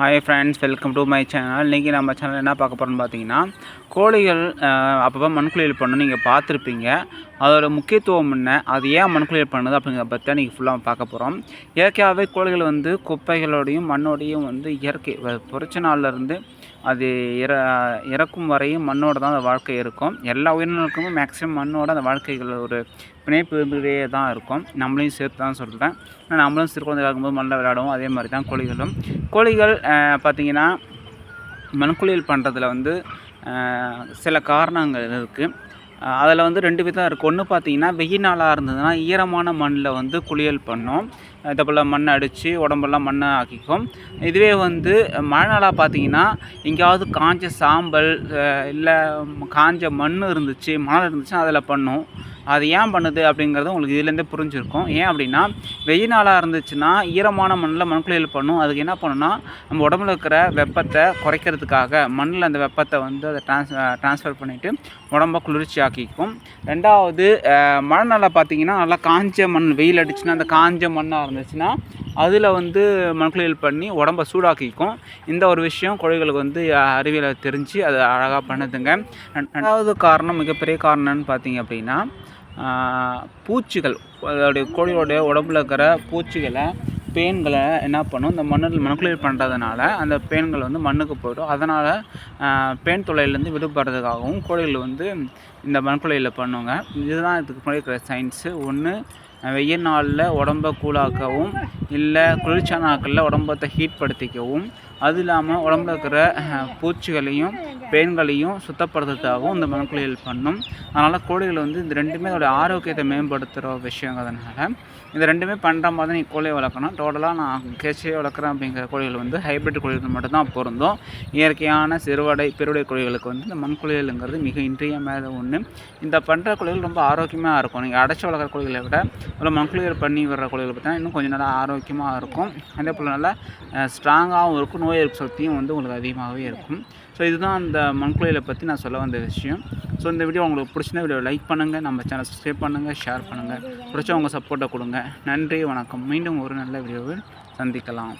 Hi friends welcome to my channel இன்றைக்கி நம்ம channel என்ன பார்க்க போகிறோம்னு பார்த்தீங்கன்னா கோழிகள் அப்பப்போ மண்குளியல் பண்ணணும் நீங்கள் பார்த்துருப்பீங்க. அதோட முக்கியத்துவம் என்ன? அது ஏன் மண்குளியல் பண்ணுது அப்படிங்கிறத பற்றி நீங்கள் ஃபுல்லாக பார்க்க போகிறோம் இயற்கையாகவே கோழிகள் வந்து குப்பைகளோடையும் மண்ணோடையும் வந்து இயற்கை புரட்சி நாள்லேருந்து அது இற இறக்கும் வரையும் மண்ணோட தான் அந்த வாழ்க்கை இருக்கும். எல்லா உயிரினங்களுக்குமே மேக்ஸிமம் மண்ணோட அந்த வாழ்க்கைகள் ஒரு பிணைப்பு இருந்துகிட்டே தான் இருக்கும். நம்மளையும் சேர்த்து தான் சொல்கிறேன் நம்மளும் சிறு குழந்தைகள் இருக்கும்போது மண்ணில் விளையாடுவோம். அதே மாதிரி தான் கோழிகளும். கோழிகள் பார்த்திங்கன்னா மண்குளியல் பண்ணுறதுல வந்து சில காரணங்கள் இருக்குது அதில் வந்து ரெண்டு விதம் இருக்குது ஒன்று பார்த்தீங்கன்னா வெயில் நாளாக இருந்ததுன்னா ஈரமான மண்ணில் வந்து குளியல் பண்ணும். இதை போல் மண்ணை அடித்து உடம்பெல்லாம் மண்ணை ஆக்கிக்கும். இதுவே வந்து மழை நாளாக பார்த்தீங்கன்னா எங்கேயாவது காஞ்ச சாம்பல் இல்லை காஞ்ச மண் இருந்துச்சு மணல் இருந்துச்சுன்னா அதில் பண்ணும். அது ஏன் பண்ணுது அப்படிங்கிறது உங்களுக்கு இதுலேருந்தே புரிஞ்சிருக்கும். ஏன் அப்படின்னா வெயில் நாளாக இருந்துச்சுன்னா ஈரமான மண்ணில் மண்குளியல் பண்ணும். அதுக்கு என்ன பண்ணுன்னா நம்ம உடம்புல இருக்கிற வெப்பத்தை குறைக்கிறதுக்காக மண்ணில் அந்த வெப்பத்தை வந்து அதை ட்ரான்ஸ் ட்ரான்ஸ்ஃபர் பண்ணிவிட்டு உடம்ப குளிர்ச்சி ஆக்கிக்கும் ரெண்டாவது மழை நாளில் பார்த்தீங்கன்னா நல்லா காஞ்ச மண் வெயில் அடிச்சுன்னா அந்த காஞ்ச மண்ணாக இருந்துச்சுன்னா அதில் வந்து மண்குளியல் பண்ணி உடம்ப சூடாக்கிக்கும். இந்த ஒரு விஷயம் கோழிகளுக்கு வந்து அறிவியலை தெரிஞ்சு அதை அழகாக பண்ணுதுங்க. ரெண்டாவது காரணம் மிகப்பெரிய காரணம்னு பார்த்தீங்க அப்படின்னா பூச்சிகள். அதோடைய கோழியோடைய உடம்புல இருக்கிற பூச்சிகளை பேன்களை என்ன பண்ணும்? இந்த மண்ணில் மண்குளியல் பண்ணுறதுனால அந்த பேன்கள் வந்து மண்ணுக்கு போயிடும். அதனால் பேன் தொலையிலேருந்து விடுபடுறதுக்காகவும் கோழிகள் வந்து இந்த மண்குளியலில் பண்ணுங்க. இதுதான் இதுக்கு முன்னாடி இருக்கிற சயின்ஸு ஒன்று வெயில் நாளில் உடம்பை கூலாக்கவும் இல்லை குளிர்ச்சியான நாட்களில் உடம்பத்தை ஹீட் படுத்திக்கவும். அது இல்லாமல் உடம்புல இருக்கிற பூச்சிகளையும் பெயின்களையும் சுத்தப்படுத்துறதுக்காகவும் இந்த மண்குளியல் பண்ணும். அதனால் கோழிகள் வந்து இந்த ரெண்டுமே அதோடய ஆரோக்கியத்தை மேம்படுத்துகிற விஷயங்கிறதுனால இந்த ரெண்டுமே பண்ணுற மாதிரி தான் நீங்கள் கோழியை வளர்க்கணும். டோட்டலாக நான் கேச்சியை வளர்க்குறேன் அப்படிங்கிற கோழிகள் வந்து ஹைப்ரிட் கோழிகள் மட்டும்தான் பொருந்தும். இயற்கையான சிறுவடை பெருவடை கோழிகளுக்கு வந்து இந்த மண்குளியலுங்கிறது மிக இன்றியமையாத ஒன்று இந்த பண்ணுற கோழிகள் ரொம்ப ஆரோக்கியமாக இருக்கும். நீங்கள் அடைச்சி வளர்க்குற கோழிகளை விட ஒரு மண்குளியல் பண்ணி வர்ற கோழிகள் பார்த்தீங்கன்னா இன்னும் கொஞ்சம் நல்லா ஆரோக்கியமாக இருக்கும். அதே போல் நல்லா ஸ்ட்ராங்காகவும் இருக்கும். நோய் எதிர்ப்பு சக்தியும் வந்து உங்களுக்கு அதிகமாகவே இருக்கும். ஸோ இதுதான் அந்த மண்குலையில் பற்றி நான் சொல்ல வந்த விஷயம். ஸோ இந்த வீடியோ உங்களுக்கு பிடிச்சினா வீடியோ லைக் பண்ணுங்கள் நம்ம சேனல் சப்ஸ்கிரைப் பண்ணுங்கள் ஷேர் பண்ணுங்கள் பிடிச்சவங்க சப்போர்ட்டை கொடுங்க. நன்றி வணக்கம். மீண்டும் ஒரு நல்ல வீடியோவில் சந்திக்கலாம்.